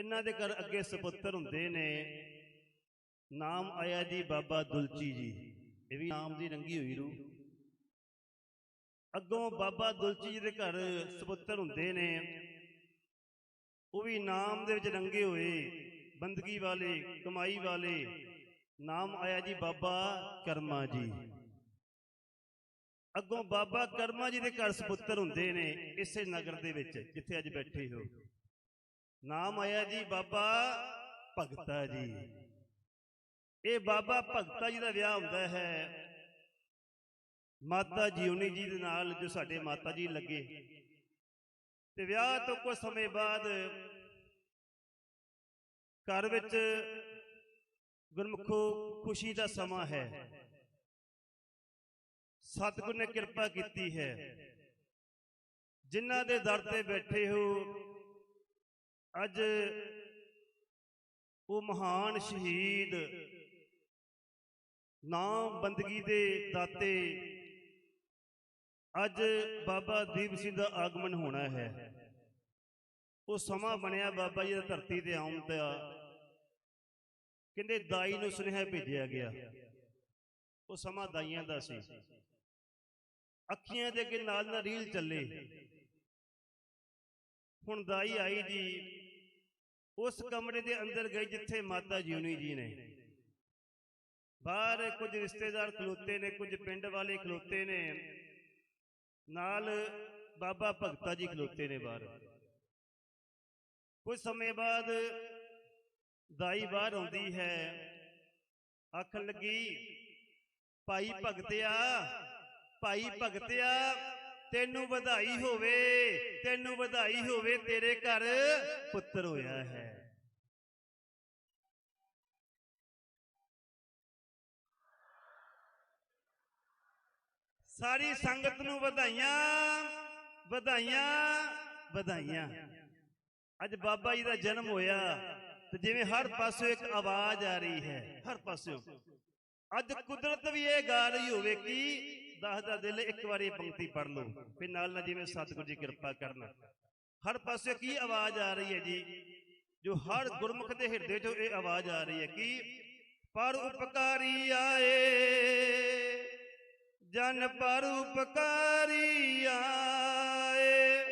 ਇਹਨਾਂ ਦੇ ਘਰ ਅੱਗੇ ਸੁਪੁੱਤਰ ਹੁੰਦੇ ਨੇ। ਨਾਮ ਆਇਆ ਜੀ ਬਾਬਾ ਦੁਲਚੀ ਜੀ। ਇਹ ਵੀ ਨਾਮ ਦੀ ਰੰਗੀ ਹੋਈ ਰੂ ਅੱਗੋਂ ਬਾਬਾ ਦੁਲਚੀ ਜੀ ਦੇ ਘਰ ਸੁਪੁੱਤਰ ਹੁੰਦੇ ਨੇ। ਉਹ ਵੀ ਨਾਮ ਦੇ ਵਿੱਚ ਰੰਗੇ ਹੋਏ, ਬੰਦਗੀ ਵਾਲੇ, ਕਮਾਈ ਵਾਲੇ। ਨਾਮ ਆਇਆ ਜੀ ਬਾਬਾ ਕਰਮਾ ਜੀ। ਅੱਗੋਂ ਬਾਬਾ ਕਰਮਾ ਜੀ ਦੇ ਘਰ ਸੁਪੁੱਤਰ ਹੁੰਦੇ ਨੇ, ਇਸੇ ਨਗਰ ਦੇ ਵਿੱਚ, ਜਿੱਥੇ ਅੱਜ ਬੈਠੇ ਹੋ। ਨਾਮ ਆਇਆ ਜੀ ਬਾਬਾ ਭਗਤਾ ਜੀ। ਇਹ ਬਾਬਾ ਭਗਤਾ ਜੀ ਦਾ ਵਿਆਹ ਹੁੰਦਾ ਹੈ। ਮਾਤਾ ਜੀਵਨੀ ਜੀ ਦੇ ਨਾਲ ਜੋ ਸਾਡੇ ਮਾਤਾ ਜੀ ਲੱਗੇ। ਤੇ ਵਿਆਹ ਤੋਂ ਕੁਝ ਸਮੇਂ ਬਾਅਦ ਘਰ ਵਿੱਚ ਗੁਰਮੁਖੋ ਖੁਸ਼ੀ ਦਾ ਸਮਾਂ ਹੈ। ਸਤਿਗੁਰ ਨੇ ਕਿਰਪਾ ਕੀਤੀ ਹੈ। ਜਿਨ੍ਹਾਂ ਦੇ ਦਰ ਤੇ ਬੈਠੇ ਹੋ ਅੱਜ ਉਹ ਮਹਾਨ ਸ਼ਹੀਦ ਨਾਮ ਬੰਦਗੀ ਦੇ ਦਾਤੇ ਅੱਜ ਬਾਬਾ ਦੀਪ ਸਿੰਘ ਦਾ ਆਗਮਨ ਹੋਣਾ ਹੈ। ਉਹ ਸਮਾਂ ਬਣਿਆ ਬਾਬਾ ਜੀ ਦੀ ਧਰਤੀ ਤੇ ਆਉਣ ਦਾ ਕਹਿੰਦੇ ਦਾਈ ਨੂੰ ਸੁਨੇਹਾ ਭੇਜਿਆ ਗਿਆ। ਉਹ ਸਮਾਂ ਦਾਈਆਂ ਦਾ ਸੀ। ਅੱਖੀਆਂ ਦੇ ਅੱਗੇ ਨਾਲ ਨਾਲ ਰੀਲ ਚੱਲੇ। ਹੁਣ ਦਾਈ ਆਈ ਜੀ। ਉਸ ਕਮਰੇ ਦੇ ਅੰਦਰ ਗਈ ਜਿੱਥੇ ਮਾਤਾ ਜੀਉਣੀ ਜੀ ਨੇ। ਬਾਹਰ ਕੁਝ ਰਿਸ਼ਤੇਦਾਰ ਖਲੋਤੇ ਨੇ, ਕੁਝ ਪਿੰਡ ਵਾਲੇ ਖਲੋਤੇ ਨੇ। ਨਾਲ ਬਾਬਾ ਭਗਤਾ ਜੀ ਖਲੋਤੇ ਨੇ ਬਾਹਰ। ਕੁਝ ਸਮੇਂ ਬਾਅਦ ਦਾਈ ਬਾਹਰ ਆਉਂਦੀ ਹੈ। ਆਖਣ ਲੱਗੀ, ਭਾਈ ਭਗਤਿਆ ਭਾਈ ਭਗਤਿਆ ਤੈਨੂੰ ਵਧਾਈ ਹੋਵੇ, ਤੈਨੂੰ ਵਧਾਈ ਹੋਵੇ, ਤੇਰੇ ਘਰ ਪੁੱਤਰ ਹੋਇਆ ਹੈ। ਸਾਰੀ ਸੰਗਤ ਨੂੰ ਵਧਾਈਆਂ ਵਧਾਈਆਂ ਵਧਾਈਆਂ। ਅੱਜ ਬਾਬਾ ਜੀ ਦਾ ਜਨਮ ਹੋਇਆ ਤੇ ਜਿਵੇਂ ਹਰ ਪਾਸੋਂ ਇੱਕ ਆਵਾਜ਼ ਆ ਰਹੀ ਹੈ, ਹਰ ਪਾਸੋਂ। ਅੱਜ ਕੁਦਰਤ ਵੀ ਇਹ ਗਾ ਰਹੀ ਹੋਵੇ ਕਿ ਦਸ ਦਾ ਦਿਲ ਇੱਕ ਵਾਰੀ ਇਹ ਪੰਕਤੀ ਪੜ ਲਓ ਫਿਰ ਨਾਲ ਨਾਲ ਜਿਵੇਂ ਸਤਿਗੁਰੂ ਜੀ ਕਿਰਪਾ ਕਰਨਾ। ਹਰ ਪਾਸੇ ਕੀ ਆਵਾਜ਼ ਆ ਰਹੀ ਹੈ ਜੀ? ਜੋ ਹਰ ਗੁਰਮੁਖ ਦੇ ਹਿਰਦੇ 'ਚੋਂ ਇਹ ਆਵਾਜ਼ ਆ ਰਹੀ ਹੈ ਕਿ ਪਰ ਉਪਕਾਰੀ ਆਏ, ਜਨ ਪਰ ਉਪਕਾਰੀ ਆਏ,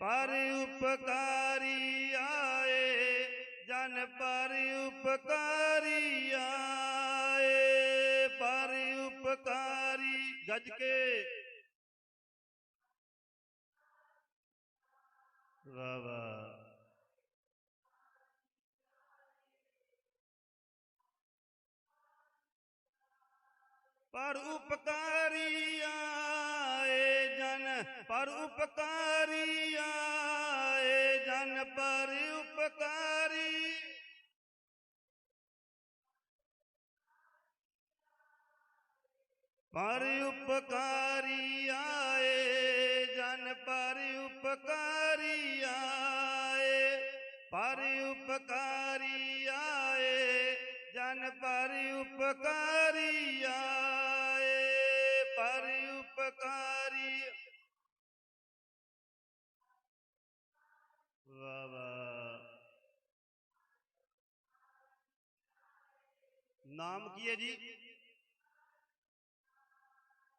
ਪਰ ਉਪਕਾਰੀ ਆਏ, ਜਨ ਪਰ ਉਪਕਾਰੀ ਆਏ, ਪਰ ਉਪਕਾਰੀ ਗੱਜ ਕੇ। ਵਾਹ ਵਾਹ। ਪਰ ਉਪਕਾਰੀ ਆਏ ਜਨ ਪਰ ਉਪਕਾਰੀ ਆਏ ਜਨ ਪਰ ਉਪਕਾਰੀ ਪਰ ਉਪਕਾਰੀ ਆਏ, ਜਨ ਪਰ ਉਪਕਾਰੀ ਆਏ। ਪਰ ਉਪਕਾਰੀ ਆਏ, ਜਨ ਪਰ ਉਪਕਾਰੀ ਆਏ। ਪਰ ਉਪਕਾਰੀ ਵਾਹ ਵਾਹ। ਨਾਮ ਕੀ ਹੈ ਜੀ?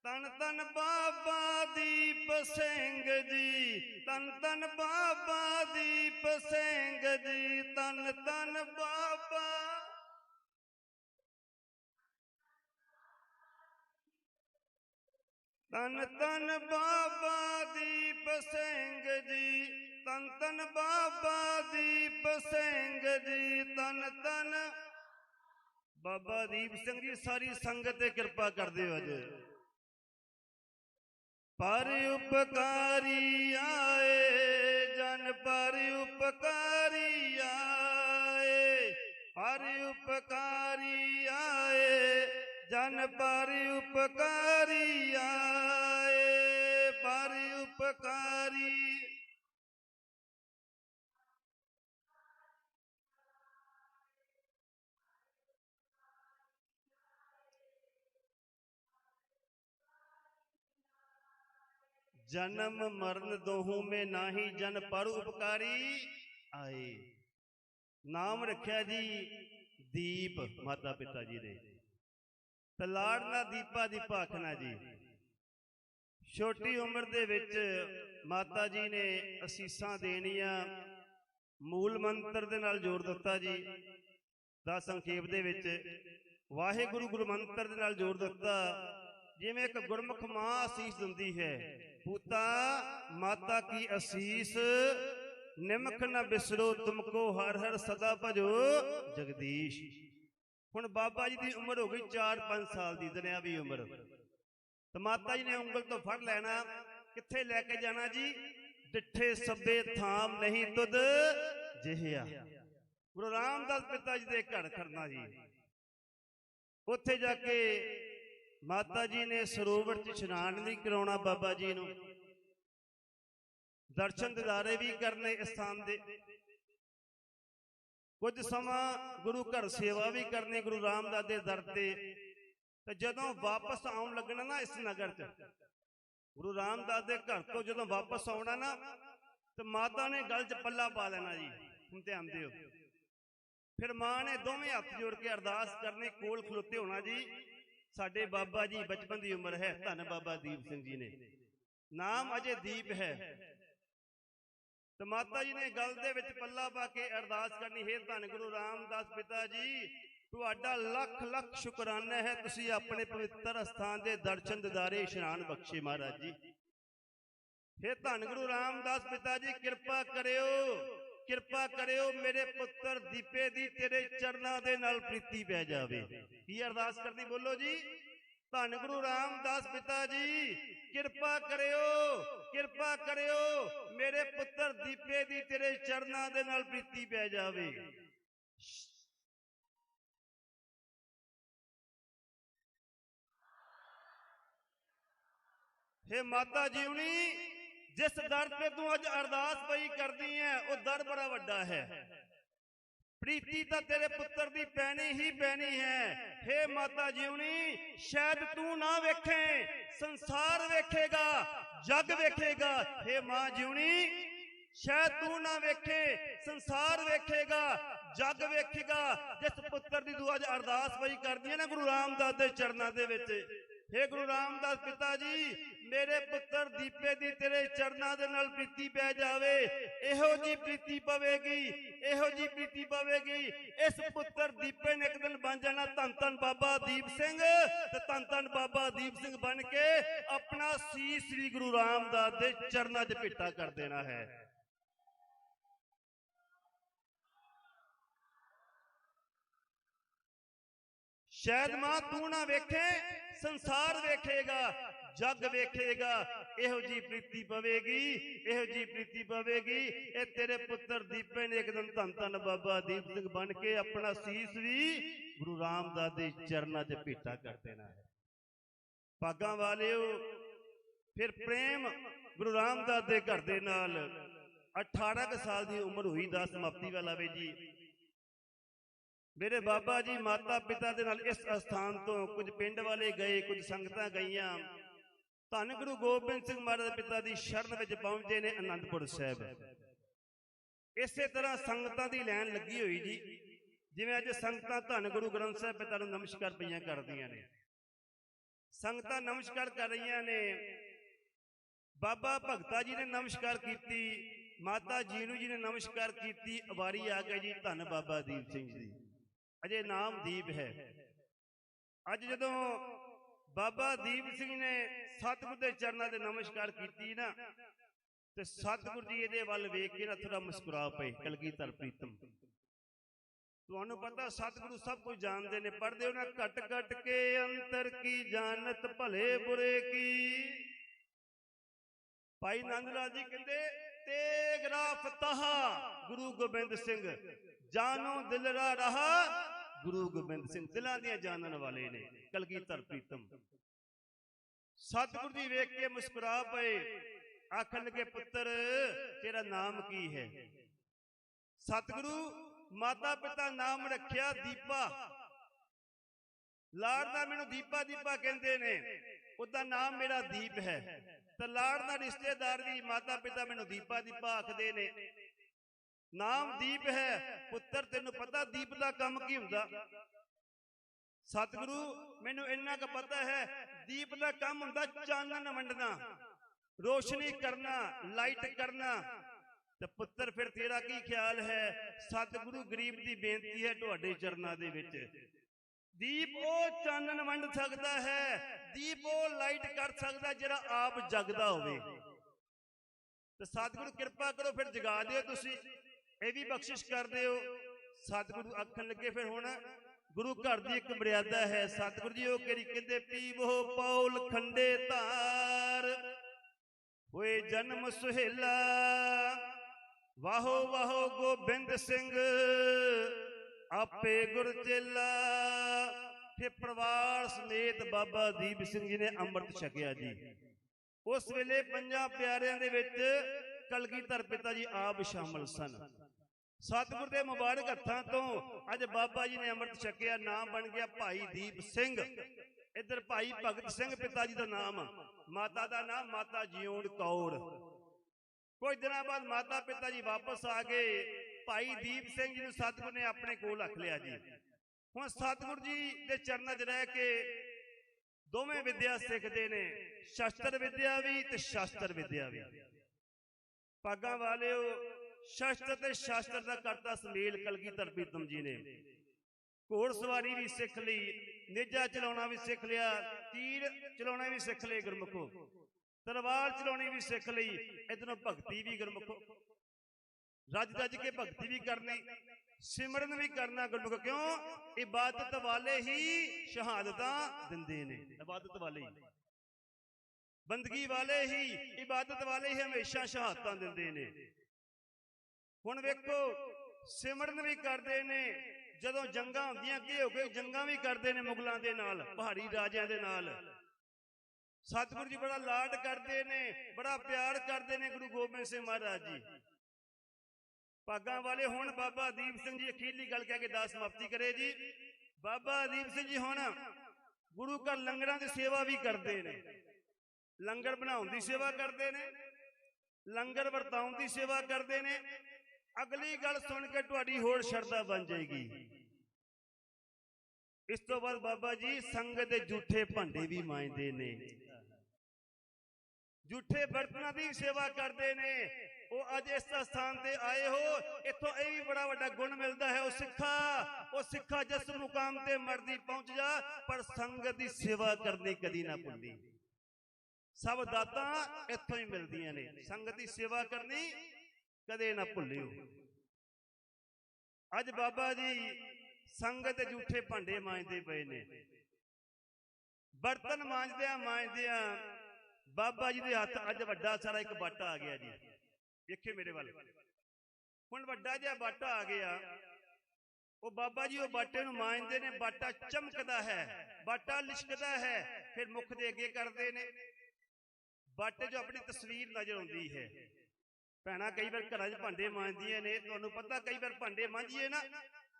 ਤਨ ਤਨ ਬਾਬਾ ਦੀਪ ਸਿੰਘ ਜੀ ਤਨ ਤਨ ਬਾਬਾ ਦੀਪ ਸਿੰਘ ਜੀ ਤਨ ਤਨ ਬਾਬਾ। ਤਨ ਤਨ ਬਾਬਾ ਦੀਪ ਸਿੰਘ ਜੀ ਤਨ ਤਨ ਬਾਬਾ ਦੀਪ ਸਿੰਘ ਜੀ ਤਨ ਤਨ ਬਾਬਾ ਦੀਪ ਸਿੰਘ ਜੀ, ਸਾਰੀ ਸੰਗਤ ਤੇ ਕਿਰਪਾ ਕਰਦੇ ਹੋ ਅੱਜ। ਪਰ ਉਪਕਾਰੀ ਆਏ, ਜਨ ਪਰ ਉਪਕਾਰੀ ਆਏ। ਪਰ ਉਪਕਾਰੀ ਆਏ, ਜਨ ਪਰ ਉਪਕਾਰੀ ਆਏ। ਪਰ ਉਪਕਾਰੀ ਜਨਮ ਮਰਨ ਦੋਹੂ ਮੇ ਨਾਹੀ ਜਨ ਪਰ ਉਪਕਾਰੀ। ਆਏ। ਨਾਮ ਰੱਖਿਆ ਜੀ ਦੀਪ, ਮਾਤਾ ਪਿਤਾ ਜੀ ਦੇ। ਤਲਾੜ ਨਾ ਦੀਪਾ ਦੀ ਭਾਖਣਾ ਜੀ। ਛੋਟੀ ਉਮਰ ਦੇ ਵਿੱਚ ਮਾਤਾ ਜੀ ਨੇ ਅਸੀਸਾਂ ਦੇਣੀਆਂ, ਮੂਲ ਮੰਤਰ ਦੇ ਨਾਲ ਜੋੜ ਦਿੱਤਾ ਜੀ। ਦਾ ਸੰਖੇਪ ਦੇ ਵਿੱਚ ਵਾਹਿਗੁਰੂ ਗੁਰੂ ਮੰਤਰ ਦੇ ਨਾਲ ਜੋੜ ਦਿੱਤਾ। ਜਿਵੇਂ ਇੱਕ ਗੁਰਮੁਖ ਮਾਂ ਅਸੀਸ ਦਿੰਦੀ ਹੈ, ਪੂਤਾ, ਮਾਤਾ ਕੀ ਅਸੀਸ? ਨਿਮਕ ਨ ਬਿਸਰੋ, ਤੁਮਕੋ ਹਰ ਹਰ ਸਦਾ ਭਜੋ ਜਗਦੀਸ਼। ਹੁਣ ਬਾਬਾ ਜੀ ਦੀ ਉਮਰ ਹੋ ਗਈ 4-5 ਸਾਲ ਦੀ, ਦੁਨਿਆਵੀ ਉਮਰ। ਤੇ ਮਾਤਾ ਜੀ ਨੇ ਉਂਗਲ ਤੋਂ ਫੜ ਲੈਣਾ, ਕਿੱਥੇ ਲੈ ਕੇ ਜਾਣਾ ਜੀ? ਡਿੱਠੇ ਸੱਬੇ ਥਾਮ ਨਹੀਂ ਤੁਧ ਜਿਹਿਆ। ਗੁਰੂ ਰਾਮਦਾਸ ਪਿਤਾ ਜੀ ਦੇ ਘਰ ਖੜਨਾ ਜੀ। ਉੱਥੇ ਜਾ ਕੇ ਮਾਤਾ ਜੀ ਨੇ ਸਰੋਵਰ 'ਚ ਇਸ਼ਨਾਨ ਵੀ ਕਰਾਉਣਾ ਬਾਬਾ ਜੀ ਨੂੰ। ਦਰਸ਼ਨ ਦਿਦਾਰੇ ਵੀ ਕਰਨੇ ਇਸ ਸਥਾਨ ਦੇ। ਕੁਝ ਸਮਾਂ ਗੁਰੂ ਘਰ ਸੇਵਾ ਵੀ ਕਰਨੀ ਗੁਰੂ ਰਾਮਦਾਸ ਦੇ ਦਰ ਤੇ। ਤੇ ਜਦੋਂ ਵਾਪਸ ਆਉਣ ਲੱਗਣਾ ਨਾ ਇਸ ਨਗਰ 'ਚ, ਗੁਰੂ ਰਾਮਦਾਸ ਦੇ ਘਰ ਤੋਂ ਜਦੋਂ ਵਾਪਸ ਆਉਣਾ ਨਾ, ਤੇ ਮਾਤਾ ਨੇ ਗਲ 'ਚ ਪੱਲਾ ਪਾ ਲੈਣਾ ਜੀ, ਹੁਣ ਧਿਆਨ ਦਿਓ। ਫਿਰ ਮਾਂ ਨੇ ਦੋਵੇਂ ਹੱਥ ਜੋੜ ਕੇ ਅਰਦਾਸ ਕਰਨੀ, ਕੋਲ ਖਲੋਤੇ ਹੋਣਾ ਜੀ। ਸਾਡੇ ਬਾਬਾ ਜੀ ਬਚਪਨ ਦੀ ਉਮਰ ਹੈ, ਧੰਨ ਬਾਬਾ ਦੀਪ ਸਿੰਘ ਜੀ ਨੇ। ਨਾਮ ਅਜੇ ਦੀਪ ਹੈ। ਤੇ ਮਾਤਾ ਜੀ ਨੇ ਗਲ ਦੇ ਵਿੱਚ ਪੱਲਾ ਪਾ ਕੇ ਅਰਦਾਸ ਕਰਨੀ, ਹੈ ਧੰਨ ਗੁਰੂ ਰਾਮਦਾਸ ਪਿਤਾ ਜੀ, ਤੁਹਾਡਾ ਲੱਖ ਲੱਖ ਸ਼ੁਕਰਾਨਾ ਹੈ, ਤੁਸੀਂ ਆਪਣੇ ਪਵਿੱਤਰ ਸਥਾਨ ਦੇ ਦਰਸ਼ਨ ਦਿਦਾਰੇ ਇਸ਼ਨਾਨ ਬਖਸ਼ੇ ਮਹਾਰਾਜ ਜੀ। ਹੇ ਧੰਨ ਗੁਰੂ ਰਾਮਦਾਸ ਪਿਤਾ ਜੀ, ਕਿਰਪਾ ਕਰਿਓ। ਕਿਰਪਾ ਕਰਿਓ ਮੇਰੇ ਪੁੱਤਰ ਦੀਪੇ ਦੀ ਤੇਰੇ ਚਰਨਾਂ ਦੇ ਨਾਲ ਪ੍ਰੀਤੀ ਪੈ ਜਾਵੇ। ਕੀ ਅਰਦਾਸ ਕਰਦੀ ਬੋਲੋ ਜੀ? ਧੰਨ ਗੁਰੂ ਰਾਮਦਾਸ ਪਿਤਾ ਜੀ, ਕਿਰਪਾ ਕਰਿਓ ਕਿਰਪਾ ਕਰਿਓ ਮੇਰੇ ਪੁੱਤਰ ਦੀਪੇ ਦੀ ਤੇਰੇ ਚਰਨਾਂ ਦੇ ਨਾਲ ਪ੍ਰੀਤੀ ਪੈ ਜਾਵੇ। ਹੇ ਮਾਤਾ ਜੀਵਨੀ, ਜਿਸ ਦਰ ਤੇ ਤੂੰ ਅੱਜ ਅਰਦਾਸ ਪਈ ਕਰਦੀ ਹੈ ਦਰ ਬੜਾ ਵੱਡਾ ਹੈ। ਪ੍ਰੀਤੀ ਤਾਂ ਤੇਰੇ ਪੁੱਤਰ ਦੀ ਪੈਣੀ ਹੀ ਪੈਣੀ ਹੈ। ਹੇ ਮਾਤਾ ਜੀਵਨੀ ਸ਼ਾਇਦ ਤੂੰ ਨਾ ਵੇਖੇ, ਸੰਸਾਰ ਵੇਖੇਗਾ, ਜਗ ਵੇਖੇਗਾ। ਹੇ ਮਾਂ ਜੀਵਨੀ ਸ਼ਾਇਦ ਤੂੰ ਨਾ ਵੇਖੇ, ਸੰਸਾਰ ਵੇਖੇਗਾ, ਜੱਗ ਵੇਖੇਗਾ। ਜਿਸ ਪੁੱਤਰ ਦੀ ਤੂੰ ਅੱਜ ਅਰਦਾਸ ਪਈ ਕਰਦੀ ਹੈ ਨਾ ਗੁਰੂ ਰਾਮਦਾਸ ਦੇ ਚਰਨਾਂ ਦੇ ਵਿੱਚ। ਹੇ ਗੁਰੂ ਰਾਮਦਾਸ ਪਿਤਾ ਜੀ ਮੇਰੇ ਪੁੱਤਰ ਦੀਪੇ ਦੀ ਤੇਰੇ ਚਰਨਾਂ ਦੇ ਨਾਲ ਪ੍ਰੀਤੀ ਪੈ ਜਾਵੇ, ਇਹੋ ਜੀ ਪ੍ਰੀਤੀ ਪਵੇਗੀ, ਇਹੋ ਜੀ ਪ੍ਰੀਤੀ ਪਵੇਗੀ। ਇਸ ਪੁੱਤਰ ਦੀਪੇ ਨੇ ਇੱਕ ਦਿਨ ਬਣ ਜਾਣਾ ਧੰਨ ਧੰਨ ਬਾਬਾ ਦੀਪ ਸਿੰਘ ਤੇ ਧੰਨ ਧੰਨ ਬਾਬਾ ਦੀਪ ਸਿੰਘ ਬਣ ਕੇ ਆਪਣਾ ਸੀਸ ਸ੍ਰੀ ਗੁਰੂ ਰਾਮਦਾਸ ਦੇ ਚਰਨਾਂ 'ਚ ਭੇਟਾ ਕਰ ਦੇਣਾ ਹੈ। ਸ਼ਾਇਦ ਮਾਂ ਤੂੰ ਨਾ ਵੇਖੇ, ਸੰਸਾਰ ਵੇਖੇਗਾ। ਜੱਗ ਵੇਖੇਗਾ, ਇਹੋ ਜੀ ਪ੍ਰੀਤੀ ਪਵੇਗੀ, ਇਹੋ ਜੀ ਪ੍ਰੀਤੀ ਪਵੇਗੀ, ਇਹ ਤੇਰੇ ਪੁੱਤਰ ਦੀਪੇ ਨੇ ਇੱਕ ਦਿਨ ਧੰਨ ਧੰਨ ਬਾਬਾ ਦੀਪ ਸਿੰਘ ਬਣ ਕੇ ਆਪਣਾ ਸੀਸ ਵੀ ਗੁਰੂ ਰਾਮਦਾਸ ਦੇ ਚਰਨਾਂ 'ਚ ਭੇਟਾ ਕਰ ਦੇਣਾ ਹੈ। ਭਾਗਾਂ ਵਾਲਿਓ, ਫਿਰ ਪ੍ਰੇਮ ਗੁਰੂ ਰਾਮਦਾਸ ਦੇ ਘਰ ਦੇ ਨਾਲ 18 ਕੁ ਸਾਲ ਦੀ ਉਮਰ ਹੋਈ ਦਾ ਸਮਾਪਤੀ ਵੱਲ ਆਵੇ ਜੀ। ਮੇਰੇ ਬਾਬਾ ਜੀ ਮਾਤਾ ਪਿਤਾ ਦੇ ਨਾਲ ਇਸ ਅਸਥਾਨ ਤੋਂ ਕੁਝ ਪਿੰਡ ਵਾਲੇ ਗਏ, ਕੁਝ ਸੰਗਤਾਂ ਗਈਆਂ। ਧੰਨ ਗੁਰੂ ਗੋਬਿੰਦ ਸਿੰਘ ਮਹਾਰਾਜ ਦੇ ਪਿਤਾ ਦੀ ਸ਼ਰਨ ਵਿੱਚ ਪਹੁੰਚੇ ਨੇ ਅਨੰਦਪੁਰ ਸਾਹਿਬ। ਇਸੇ ਤਰ੍ਹਾਂ ਸੰਗਤਾਂ ਦੀ ਲਾਈਨ ਲੱਗੀ ਹੋਈ ਜੀ। ਜਿਵੇਂ ਅੱਜ ਸੰਗਤਾਂ ਧੰਨ ਗੁਰੂ ਗ੍ਰੰਥ ਸਾਹਿਬ ਪਿਤਾ ਨੂੰ ਨਮਸਕਾਰ ਪਈਆਂ ਕਰਦੀਆਂ ਨੇ। ਸੰਗਤਾਂ ਨਮਸਕਾਰ ਕਰ ਰਹੀਆਂ ਨੇ। ਬਾਬਾ ਭਗਤਾ ਜੀ ਨੇ ਨਮਸਕਾਰ ਕੀਤੀ, ਮਾਤਾ ਜੀਨੂ ਜੀ ਨੇ ਨਮਸਕਾਰ ਕੀਤੀ ਵਾਰੀ ਆ ਗਈ ਜੀ ਧੰਨ ਬਾਬਾ ਦੀਪ ਸਿੰਘ ਜੀ। ਅਜੇ ਨਾਮ ਦੀਪ ਹੈ। ਅੱਜ ਜਦੋਂ ਬਾਬਾ ਦੀਪ ਸਿੰਘ ਨੇ ਸਤਿਗੁਰ ਦੇ ਚਰਨਾਂ ਤੇ ਨਮਸਕਾਰ ਕੀਤੀ ਨਾ, ਤੇ ਸਤਿਗੁਰ ਜੀ ਇਹਦੇ ਵੱਲ ਵੇਖ ਕੇ ਨਾ ਥੋੜਾ ਮੁਸਕਰਾ ਪਏ, ਕਲਗੀਧਰ ਪ੍ਰੀਤਮ। ਤੁਹਾਨੂੰ ਪਤਾ ਸਤਿਗੁਰੂ ਸਭ ਕੁਝ ਜਾਣਦੇ ਨੇ ਪੜਦੇ ਉਹਨਾਂ ਘਟ ਘਟ ਕੇ ਅੰਤਰ ਕੀ ਜਾਣਤ ਭਲੇ ਬੁਰੇ ਕੀ? ਭਾਈ ਨੰਦ ਲਾਲ ਜੀ ਕਹਿੰਦੇ, ਤੇਗ ਰਾਫਤਹ ਗੁਰੂ ਗੋਬਿੰਦ ਸਿੰਘ ਜਾਨੋ ਦਿਲਰਾ ਰਹਾ ਗੁਰੂ ਗੋਬਿੰਦ ਸਿੰਘ ਦਿਲਾਂ ਦੀਆਂ ਜਾਣਨ ਵਾਲੇ ਨੇ ਕਲਗੀਧਰ ਪ੍ਰੀਤਮ ਸਤਿਗੁਰ ਜੀ ਵੇਖ ਕੇ ਮੁਸਕਰਾ ਪਏ। ਆਖਣ ਲੱਗੇ, ਪੁੱਤਰ, ਤੇਰਾ ਨਾਮ ਕੀ ਹੈ? ਸਤਿਗੁਰੂ ਮਾਤਾ ਪਿਤਾ ਨਾਮ ਰੱਖਿਆ ਦੀਪਾ। ਲਾੜ ਦਾ ਮੈਨੂੰ ਦੀਪਾ ਦੀਪਾ ਕਹਿੰਦੇ ਨੇ, ਉਹਦਾ ਨਾਮ ਮੇਰਾ ਦੀਪ ਹੈ। ਤੇ ਲਾੜ ਦਾ ਰਿਸ਼ਤੇਦਾਰ ਵੀ ਮਾਤਾ ਪਿਤਾ ਮੈਨੂੰ ਦੀਪਾ ਦੀਪਾ ਆਖਦੇ ਨੇ ਨਾਮ ਦੀਪ ਹੈ ਪੁੱਤਰ ਤੈਨੂੰ ਪਤਾ ਦੀਪ ਦਾ ਕੰਮ ਕੀ ਹੁੰਦਾ। ਸਤਿਗੁਰੂ ਮੈਨੂੰ ਇੰਨਾ ਕੁ ਪਤਾ ਹੈ ਦੀਪ ਦਾ ਕੰਮ ਹੁੰਦਾ ਚਾਨਣ ਵੰਡਣਾ ਰੋਸ਼ਨੀ ਕਰਨਾ ਲਾਈਟ ਕਰਨਾ। ਤੇ ਪੁੱਤਰ ਫਿਰ ਤੇਰਾ ਕੀ ਖਿਆਲ ਹੈ? ਸਤਿਗੁਰੂ ਗਰੀਬ ਦੀ ਬੇਨਤੀ ਹੈ ਤੁਹਾਡੇ ਚਰਨਾਂ ਦੇ ਵਿੱਚ। ਦੀਪ ਉਹ ਚਾਨਣ ਵੰਡ ਸਕਦਾ ਹੈ ਦੀਪ ਉਹ ਲਾਈਟ ਕਰ ਸਕਦਾ ਜਿਹੜਾ ਆਪ ਜਗਦਾ ਹੋਵੇ। ਤੇ ਸਤਿਗੁਰੂ ਕਿਰਪਾ ਕਰੋ ਫਿਰ ਜਗਾ ਦਿਓ ਤੁਸੀਂ ਇਹ ਵੀ ਬਖਸ਼ਿਸ਼ ਕਰ ਦਿਓ ਸਤਿਗੁਰੂ ਆਖਣ ਲੱਗੇ ਫਿਰ ਹੁਣ ਗੁਰੂ ਘਰ ਦੀ ਇੱਕ ਮਰਿਆਦਾ ਹੈ। ਸਤਿਗੁਰੂ ਜੀ ਉਹ ਕਿਹੜੀ ਕਹਿੰਦੇ ਪੀਵੋ ਪੌਲ ਖੰਡੇ ਧਾਰ ਹੋਏ ਜਨਮ ਸੁਹੇਲਾ। ਵਾਹੋ ਵਾਹੋ ਗੋਬਿੰਦ ਸਿੰਘ। ਆਪੇ ਗੁਰ ਚੇਲਾ। ਫਿਰ ਪਰਿਵਾਰ ਸਮੇਤ ਬਾਬਾ ਦੀਪ ਸਿੰਘ ਜੀ ਨੇ ਅੰਮ੍ਰਿਤ ਛਕਿਆ ਜੀ। ਉਸ ਵੇਲੇ ਪੰਜਾਂ ਪਿਆਰਿਆਂ ਦੇ ਵਿੱਚ ਕਲਗੀਧਰ ਪਿਤਾ ਜੀ ਆਪ ਸ਼ਾਮਲ ਸਨ। ਸਤਿਗੁਰ ਦੇ ਮੁਬਾਰਕ ਹੱਥਾਂ ਤੋਂ ਅੱਜ ਬਾਬਾ ਜੀ ਨੇ ਅੰਮ੍ਰਿਤ ਛਕਿਆ, ਨਾਮ ਬਣ ਗਿਆ ਭਾਈ ਦੀਪ ਸਿੰਘ। ਇੱਧਰ ਭਾਈ ਭਗਤ ਸਿੰਘ ਪਿਤਾ ਜੀ ਦਾ ਨਾਮ, ਮਾਤਾ ਦਾ ਨਾਮ, ਮਾਤਾ ਜਿਉਣ ਕੌਰ। ਕੁਝ ਦਿਨਾਂ ਬਾਅਦ ਮਾਤਾ ਪਿਤਾ ਜੀ ਵਾਪਸ ਆ ਗਏ। ਭਾਈ ਦੀਪ ਸਿੰਘ ਜੀ ਨੂੰ ਸਤਿਗੁਰ ਨੇ ਆਪਣੇ ਕੋਲ ਰੱਖ ਲਿਆ ਜੀ। ਹੁਣ ਸਤਿਗੁਰ ਜੀ ਦੇ ਚਰਨਾਂ 'ਚ ਰਹਿ ਕੇ ਦੋਵੇਂ ਵਿਦਿਆ ਸਿੱਖਦੇ ਨੇ, ਸ਼ਸਤਰ ਵਿਦਿਆ ਵੀ ਤੇ ਸ਼ਾਸਤਰ ਵਿਦਿਆ ਵੀ। ਪਾਗਾਂ ਵਾਲਿਓ ਸ਼ਸਤਰ ਤੇ ਸ਼ਾਸਤਰ ਦਾ ਕਰਤਾ ਸਮੇਲ ਕਲਗੀਧਰ ਪ੍ਰੀਤਮ ਜੀ ਨੇ। ਘੋੜ ਸਵਾਰੀ ਵੀ ਸਿੱਖ ਲਈ ਨੇਜਾ ਚਲਾਉਣਾ ਵੀ ਸਿੱਖ ਲਿਆ ਤੀਰ ਚਲਾਉਣਾ ਵੀ ਸਿੱਖ ਲਏ ਗੁਰਮੁਖੋ। ਤਲਵਾਰ ਚਲਾਉਣੀ ਵੀ ਸਿੱਖ ਲਈ ਇਧਰੋਂ ਭਗਤੀ ਵੀ ਗੁਰਮੁਖੋ। ਰੱਜ ਰੱਜ ਕੇ ਭਗਤੀ ਵੀ ਕਰਨੀ ਸਿਮਰਨ ਵੀ ਕਰਨਾ ਗੁਰਮੁਖ। ਕਿਉਂ? ਇਬਾਦਤ ਵਾਲੇ ਹੀ ਸ਼ਹਾਦਤਾਂ ਦਿੰਦੇ ਨੇ। ਇਬਾਦਤ ਵਾਲੇ ਹੀ। ਬੰਦਗੀ ਵਾਲੇ ਹੀ ਇਬਾਦਤ ਵਾਲੇ ਹੀ ਹਮੇਸ਼ਾ ਸ਼ਹਾਦਤਾਂ ਦਿੰਦੇ ਨੇ। ਹੁਣ ਵੇਖੋ, ਸਿਮਰਨ ਵੀ ਕਰਦੇ ਨੇ, ਜਦੋਂ ਜੰਗਾਂ ਹੁੰਦੀਆਂ, ਕੀ ਹੋ ਗਏ ਜੰਗਾਂ ਵੀ ਕਰਦੇ ਨੇ ਮੁਗਲਾਂ ਦੇ ਨਾਲ, ਪਹਾੜੀ ਰਾਜਿਆਂ ਦੇ ਨਾਲ। ਸਤਿਗੁਰੂ ਜੀ ਬੜਾ ਲਾਡ ਕਰਦੇ ਨੇ, ਬੜਾ ਪਿਆਰ ਕਰਦੇ ਨੇ ਗੁਰੂ ਗੋਬਿੰਦ ਸਿੰਘ ਮਹਾਰਾਜ ਜੀ। ਭਾਗਾਂ ਵਾਲੇ ਹੁਣ, ਬਾਬਾ ਦੀਪ ਸਿੰਘ ਜੀ ਅਖੀਰਲੀ ਗੱਲ ਕਹਿ ਕੇ ਦਾਸ ਸਮਾਪਤੀ ਕਰੇ ਜੀ। ਬਾਬਾ ਦੀਪ ਸਿੰਘ ਜੀ ਹੁਣ ਗੁਰੂ ਘਰ ਲੰਗਰਾਂ ਦੀ ਸੇਵਾ ਵੀ ਕਰਦੇ ਨੇ। ਲੰਗਰ ਬਣਾਉਣ ਦੀ ਸੇਵਾ ਕਰਦੇ ਨੇ। ਲੰਗਰ ਵਰਤਾਉਣ ਦੀ ਸੇਵਾ ਕਰਦੇ ਨੇ। ਅਗਲੀ ਗੱਲ ਸੁਣ ਕੇ ਤੁਹਾਡੀ ਹੋਰ ਸ਼ਰਧਾ ਬਣ ਜਾਏਗੀ। ਇਸ ਤੋਂ ਬਾਅਦ ਬਾਬਾ ਜੀ, ਸੰਗਤ ਦੇ ਝੂਠੇ ਭਾਂਡੇ ਵੀ ਮਾਂਜਦੇ ਨੇ। ਝੂਠੇ ਬਰਤਨਾਂ ਦੀ ਸੇਵਾ ਕਰਦੇ ਨੇ। ਉਹ ਅੱਜ ਇਸ ਸਥਾਨ ਤੇ ਆਏ ਹੋ। ਇੱਥੋਂ ਇਹ ਵੀ ਬੜਾ ਵੱਡਾ ਗੁਣ ਮਿਲਦਾ ਹੈ। ਉਹ ਸਿੱਖਾ ਉਹ ਸਿੱਖਾ ਜਿਸ ਮੁਕਾਮ ਤੇ ਮਰਦੀ ਪਹੁੰਚ ਜਾ, ਪਰ ਸੰਗਤ ਦੀ ਸੇਵਾ ਕਰਨੀ ਕਦੀ ਨਾ ਭੁੱਲੀ ਸਭ ਦਾਤਾਂ ਇੱਥੋਂ ਹੀ ਮਿਲਦੀਆਂ ਨੇ। ਸੰਗਤ ਦੀ ਸੇਵਾ ਕਰਨੀ ਕਦੇ ਨਾ ਭੁੱਲਿਓ। ਅੱਜ ਬਾਬਾ ਜੀ ਸੰਗਤ ਝੂਠੇ ਭਾਂਡੇ ਮਾਂਜਦੇ ਪਏ ਨੇ। ਬਰਤਨ ਮਾਂਜਦਿਆਂ ਮਾਂਜਦਿਆਂ ਬਾਬਾ ਜੀ ਦੇ ਹੱਥ ਅੱਜ ਵੱਡਾ ਸਾਰਾ ਇੱਕ ਬਾਟਾ ਆ ਗਿਆ ਜੀ। ਵੇਖੇ ਮੇਰੇ ਵੱਲ। ਹੁਣ ਵੱਡਾ ਜਿਹਾ ਬਾਟਾ ਆ ਗਿਆ। ਉਹ ਬਾਬਾ ਜੀ ਉਹ ਬਾਟੇ ਨੂੰ ਮਾਂਜਦੇ ਨੇ ਬਾਟਾ ਚਮਕਦਾ ਹੈ ਬਾਟਾ ਲਿਸ਼ਕਦਾ ਹੈ ਫਿਰ ਮੁਖ ਦੇ ਅੱਗੇ ਕਰਦੇ ਨੇ। ਬਾਟੇ 'ਚ ਆਪਣੀ ਤਸਵੀਰ ਨਜ਼ਰ ਆਉਂਦੀ ਹੈ। ਭੈਣਾ, ਕਈ ਵਾਰ ਘਰਾਂ 'ਚ ਭਾਂਡੇ ਮਾਂਜਦੀਆਂ ਨੇ, ਤੁਹਾਨੂੰ ਪਤਾ ਕਈ ਵਾਰ ਭਾਂਡੇ ਮਾਂਜੀਏ ਨਾ,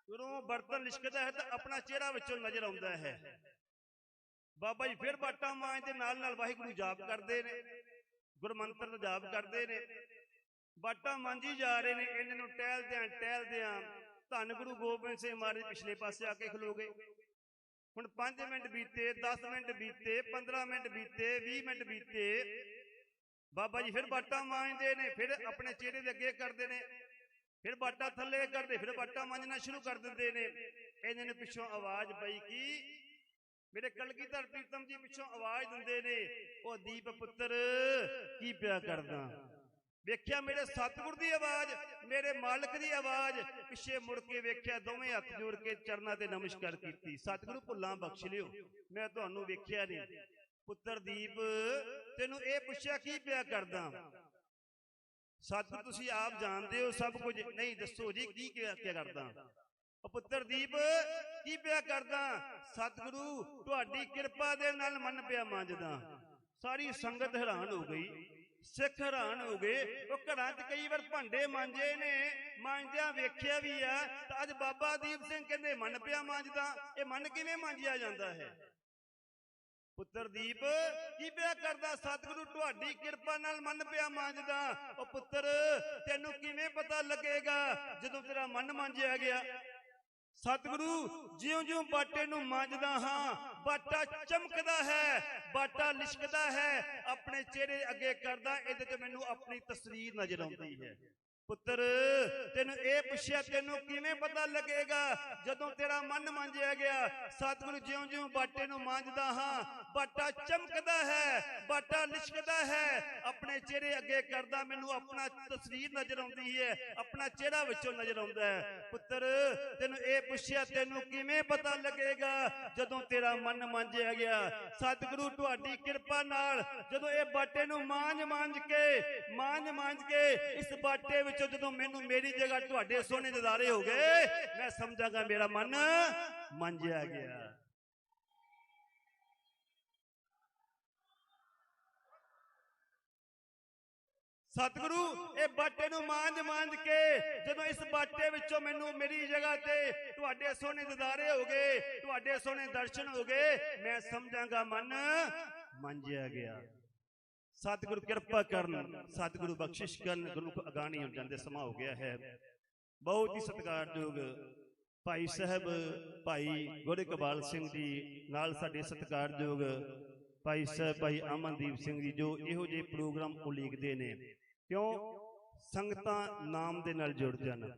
ਜਦੋਂ ਬਰਤਨ ਲਿਸ਼ਕਦਾ ਹੈ ਤਾਂ ਆਪਣਾ ਚਿਹਰਾ ਵਿੱਚੋਂ ਨਜ਼ਰ ਆਉਂਦਾ ਹੈ। ਬਾਬਾ ਜੀ ਫਿਰ ਬਾਟਾ ਮਾਂਜਦੇ ਨਾਲ ਨਾਲ ਵਾਹਿਗੁਰੂ ਜਾਪ ਕਰਦੇ ਨੇ ਗੁਰਮੰਤਰ ਦਾ ਜਾਪ ਕਰਦੇ ਨੇ। ਬਾਟਾ ਮਾਂਜੀ ਜਾ ਰਹੇ ਨੇ, ਇਹਨਾਂ ਨੂੰ ਟਹਿਲਦਿਆਂ ਟਹਿਲਦਿਆਂ ਧੰਨ ਗੁਰੂ ਗੋਬਿੰਦ ਸਿੰਘ ਮਹਾਰਾਜ ਪਿਛਲੇ ਪਾਸੇ ਆ ਕੇ ਖਲੋ ਗਏ। ਹੁਣ 5 ਮਿੰਟ ਬੀਤੇ 10 ਮਿੰਟ ਬੀਤੇ 15 ਮਿੰਟ ਬੀਤੇ 20 ਮਿੰਟ ਬੀਤੇ ਬਾਬਾ ਜੀ, ਫਿਰ ਬਾਟਾ ਮਾਂਜਦੇ ਨੇ, ਫਿਰ ਆਪਣੇ ਚਿਹਰੇ ਦੇ ਅੱਗੇ ਕਰਦੇ ਨੇ। ਫਿਰ ਬਾਟਾ ਥੱਲੇ ਕਰਦੇ, ਫਿਰ ਬਾਟਾ ਮਾਂਜਣਾ ਸ਼ੁਰੂ ਕਰ ਦਿੰਦੇ ਨੇ। ਇਹਨਾਂ ਨੇ, ਪਿੱਛੋਂ ਆਵਾਜ਼ ਪਈ ਕੀ? ਮੇਰੇ ਕਲਗੀਧਰ ਪ੍ਰੀਤਮ ਜੀ ਪਿੱਛੋਂ ਆਵਾਜ਼ ਦਿੰਦੇ ਨੇ, ਉਹ ਦੀਪ ਪੁੱਤਰ, ਕੀ ਪਿਆ ਕਰਦਾ? ਵੇਖਿਆ ਮੇਰੇ ਸਤਿਗੁਰ ਦੀ ਆਵਾਜ਼, ਮੇਰੇ ਮਾਲਕ ਦੀ ਆਵਾਜ਼। ਪਿੱਛੇ ਮੁੜ ਕੇ ਵੇਖਿਆ, ਦੋਵੇਂ ਹੱਥ ਜੋੜ ਕੇ ਚਰਨਾਂ ਤੇ ਨਮਸਕਾਰ ਕੀਤੀ। ਸਤਿਗੁਰੂ, ਭੁੱਲਾਂ ਬਖਸ਼ ਲਿਓ। ਮੈਂ ਤੁਹਾਨੂੰ ਵੇਖਿਆ ਨਹੀਂ ਪੁੱਤਰ ਦੀਪ ਤੈਨੂੰ ਇਹ ਪੁੱਛਿਆ ਕੀ ਪਿਆ ਕਰਦਾ? ਸਤਿਗੁਰ ਤੁਸੀਂ ਆਪ ਜਾਣਦੇ ਹੋ, ਸਭ ਕੁਝ ਨਹੀਂ, ਦੱਸੋ ਜੀ, ਕੀ ਕਿਆ ਕਿਆ ਕਰਦਾ? ਉਹ ਪੁੱਤਰ ਕੀ ਪਿਆ ਕਰਦਾ? ਸਤਿਗੁਰੂ, ਤੁਹਾਡੀ ਕਿਰਪਾ ਦੇ ਨਾਲ ਮਨ ਪਿਆ ਮੰਜਦਾ। ਸਾਰੀ ਸੰਗਤ ਹੈਰਾਨ ਹੋ ਗਈ। ਸਿੱਖ ਹੈਰਾਨ ਹੋ ਗਏ। ਉਹ ਘਰਾਂ 'ਚ ਕਈ ਵਾਰ ਭਾਂਡੇ ਮਾਂਜੇ ਨੇ ਮਾਂਜਿਆ ਵੇਖਿਆ ਵੀ ਆ। ਤਾਂ ਅੱਜ ਬਾਬਾ ਦੀਪ ਸਿੰਘ ਕਹਿੰਦੇ, ਮਨ ਪਿਆ ਮਾਂਜਦਾ। ਇਹ ਮਨ ਕਿਵੇਂ ਮਾਂਜਿਆ ਜਾਂਦਾ ਹੈ? ਪੁੱਤਰ ਦੀਪ, ਕੀ ਪਿਆ ਕਰਦਾ? ਸਤਿਗੁਰੂ, ਤੁਹਾਡੀ ਕਿਰਪਾ ਨਾਲ ਮਨ ਪਿਆ ਮੰਜਦਾ। ਉਹ ਪੁੱਤਰ, ਤੈਨੂੰ ਕਿਵੇਂ ਪਤਾ ਲੱਗੇਗਾ ਜਦੋਂ ਤੇਰਾ ਮਨ ਮੰਜਿਆ ਗਿਆ? ਸਤਿਗੁਰੂ, ਜਿਉਂ-ਜਿਉਂ ਬਾਟੇ ਨੂੰ ਮਾਂਜਦਾ ਹਾਂ, ਬਾਟਾ ਚਮਕਦਾ ਹੈ, ਬਾਟਾ ਲਿਸ਼ਕਦਾ ਹੈ, ਆਪਣੇ ਚਿਹਰੇ ਅੱਗੇ ਕਰਦਾ, ਇਹਦੇ ਤੇ ਮੈਨੂੰ ਆਪਣੀ ਤਸਵੀਰ ਨਜ਼ਰ ਆਉਂਦੀ ਹੈ। ਪੁੱਤਰ, ਤੈਨੂੰ ਇਹ ਪੁੱਛਿਆ ਤੈਨੂੰ ਕਿਵੇਂ ਪਤਾ ਲੱਗੇਗਾ? ਜਦੋਂ ਤੇਰਾ ਮਨ ਮੰਜਿਆ ਗਿਆ, ਸਤਿਗੁਰੂ ਜਿਉਂ-ਜਿਉਂ ਬਾਟੇ ਨੂੰ ਮੰਜਦਾ ਹਾਂ। ਬਾਟਾ ਚਮਕਦਾ ਹੈ, ਬਾਟਾ ਲਿਸ਼ਕਦਾ ਹੈ। ਆਪਣੇ ਚਿਹਰੇ ਅੱਗੇ ਕਰਦਾ ਮੈਨੂੰ ਆਪਣਾ ਤਸਵੀਰ ਨਜ਼ਰ ਆਉਂਦੀ ਹੈ, ਆਪਣਾ ਚਿਹਰਾ ਵਿੱਚੋਂ ਨਜ਼ਰ ਆਉਂਦਾ ਹੈ। ਪੁੱਤਰ, ਤੈਨੂੰ ਇਹ ਪੁੱਛਿਆ ਤੈਨੂੰ ਕਿਵੇਂ ਪਤਾ ਲੱਗੇਗਾ? ਜਦੋਂ ਤੇਰਾ ਮਨ ਮੰਜਿਆ ਗਿਆ, ਸਤਿਗੁਰੂ ਤੁਹਾਡੀ ਕਿਰਪਾ ਨਾਲ ਜਦੋਂ ਇਹ ਬਾਟੇ ਨੂੰ ਮਾਂਜ ਮਾਂਜ ਕੇ ਮਾਂਜ ਮਾਂਜ ਕੇ ਇਸ ਬਾਟੇ ਵਿੱਚ ਜਦੋਂ ਮੈਨੂੰ ਮੇਰੀ ਜਗ੍ਹਾ ਤੁਹਾਡੇ ਸੋਹਣੇ ਨਜ਼ਾਰੇ ਹੋ ਗਏ, ਮੈਂ ਸਮਝਾਂਗਾ ਮੇਰਾ ਮਨ ਮੰਜਿਆ ਗਿਆ। ਸਤਿਗੁਰੂ, ਇਹ ਬਾਟੇ ਨੂੰ ਮਾਂਜ ਮਾਂਜ ਕੇ ਜਦੋਂ ਇਸ ਬਾਟੇ ਵਿੱਚੋਂ ਮੈਨੂੰ ਮੇਰੀ ਜਗ੍ਹਾ ਤੇ ਤੁਹਾਡੇ ਸੋਹਣੇ ਦਿਦਾਰੇ ਹੋ ਗਏ, ਤੁਹਾਡੇ ਸੋਹਣੇ ਦਰਸ਼ਨ ਹੋ ਗਏ, ਮੈਂ ਸਮਝਾਂਗਾ ਮਨ ਮੰਜਿਆ ਗਿਆ। ਸਤਿਗੁਰੂ ਕਿਰਪਾ ਕਰਨ, ਸਤਿਗੁਰੂ ਬਖਸ਼ਿਸ਼ ਕਰਨ, ਗੁਰੂ ਅਗਾਣੀ ਹੋ ਜਾਂਦੇ ਸਮਾਂ ਹੋ ਗਿਆ ਹੈ। ਬਹੁਤ ਹੀ ਸਤਿਕਾਰਯੋਗ ਭਾਈ ਸਾਹਿਬ, ਭਾਈ ਗੁਰਕਬਾਲ ਸਿੰਘ ਜੀ ਨਾਲ ਸਾਡੇ ਸਤਿਕਾਰਯੋਗ ਭਾਈ ਸਾਹਿਬ, ਭਾਈ ਅਮਨਦੀਪ ਸਿੰਘ ਜੀ, ਜੋ ਇਹੋ ਜਿਹੇ ਪ੍ਰੋਗਰਾਮ ਉਲੀਕਦੇ ਨੇ, ਕਿਉਂ ਸੰਗਤਾਂ ਨਾਮ ਦੇ ਨਾਲ ਜੁੜ ਜਾਣ।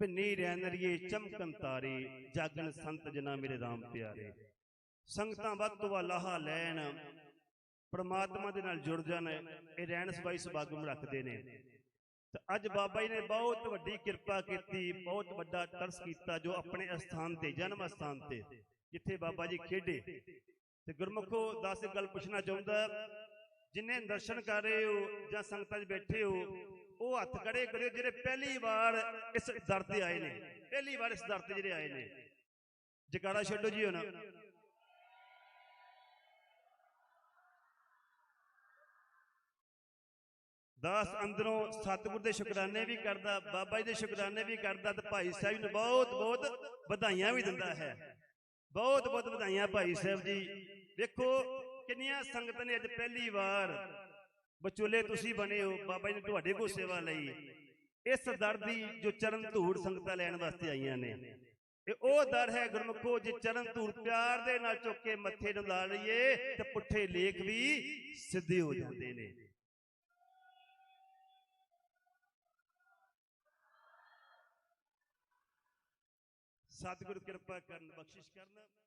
ਭਿੰਨੀ ਰੈਨਰੀਏ ਚਮਕਨ ਤਾਰੇ, ਜਾਗਣ ਸੰਤ ਜਨਾ ਮੇਰੇ RAM ਪਿਆਰੇ। ਸੰਗਤਾਂ ਵੱਧ ਤੋਂ ਵੱਧ ਲਾਹਾ ਲੈਣ ਪਰਮਾਤਮਾ ਦੇ ਨਾਲ ਜੁੜ ਜਾਣ ਇਹ ਰਹਿਣ ਸਬਾਈ ਸੁਭਾਗਮ ਰੱਖਦੇ ਨੇ। ਤੇ ਅੱਜ ਬਾਬਾ ਜੀ ਨੇ ਬਹੁਤ ਵੱਡੀ ਕਿਰਪਾ ਕੀਤੀ, ਬਹੁਤ ਵੱਡਾ ਤਰਸ ਕੀਤਾ ਜੋ ਆਪਣੇ ਅਸਥਾਨ ਤੇ, ਜਨਮ ਅਸਥਾਨ ਤੇ, ਜਿੱਥੇ ਬਾਬਾ ਜੀ ਖੇਡੇ। ਤੇ ਗੁਰਮੁਖੋ, ਦਸ ਇੱਕ ਗੱਲ ਪੁੱਛਣਾ ਚਾਹੁੰਦਾ ਜਿਨੇ ਦਰਸ਼ਨ ਕਰ ਰਹੇ ਹੋ ਜਾਂ ਸੰਗਤਾਂ 'ਚ ਬੈਠੇ ਹੋ, ਉਹ ਹੱਥ ਖੜੇ ਕਰਿਓ, ਜਿਹੜੇ ਪਹਿਲੀ ਵਾਰ ਇਸ ਦਰ ਤੇ ਆਏ ਨੇ, ਪਹਿਲੀ ਵਾਰ ਇਸ ਦਰ ਤੇ ਜਿਹੜੇ ਆਏ ਨੇ। ਜਕਾਰਾ ਛੱਡੋ ਜੀ ਹੁਣ। ਦਾਸ ਅੰਦਰੋਂ ਸਤਿਗੁਰ ਦੇ ਸ਼ੁਕਰਾਨੇ ਵੀ ਕਰਦਾ, ਬਾਬਾ ਜੀ ਦੇ ਸ਼ੁਕਰਾਨੇ ਵੀ ਕਰਦਾ ਤੇ ਭਾਈ ਸਾਹਿਬ ਨੂੰ ਬਹੁਤ ਬਹੁਤ ਵਧਾਈਆਂ ਵੀ ਦਿੰਦਾ ਹੈ। ਬਹੁਤ ਬਹੁਤ ਵਧਾਈਆਂ ਭਾਈ ਸਾਹਿਬ ਜੀ। ਵੇਖੋ ਕਿੰਨੀਆਂ ਸੰਗਤਾਂ ਨੇ ਅੱਜ ਪਹਿਲੀ ਵਾਰ ਵਿਚੋਲੇ ਤੁਸੀਂ ਬਣੇ ਹੋ, ਬਾਬਾ ਜੀ ਨੇ ਤੁਹਾਡੇ ਕੋਲ ਸੇਵਾ ਲਈ। ਇਸ ਦਰ ਦੀ ਜੋ ਚਰਨ ਧੂੜ ਸੰਗਤਾਂ ਲੈਣ ਵਾਸਤੇ ਆਈਆਂ ਨੇ। ਇਹ ਉਹ ਦਰ ਹੈ ਗੁਰਮੁਖੋ, ਜੇ ਚਰਨ ਧੂੜ ਪਿਆਰ ਦੇ ਨਾਲ ਚੁੱਕ ਕੇ ਮੱਥੇ ਨੂੰ ਲਾ ਲਈਏ ਤੇ ਪੁੱਠੇ ਲੇਖ ਵੀ ਸਿੱਧੇ ਹੋ ਜਾਂਦੇ ਨੇ। ਸਤਿਗੁਰੂ ਕਿਰਪਾ ਕਰਨ ਬਖਸ਼ਿਸ਼ ਕਰਨ।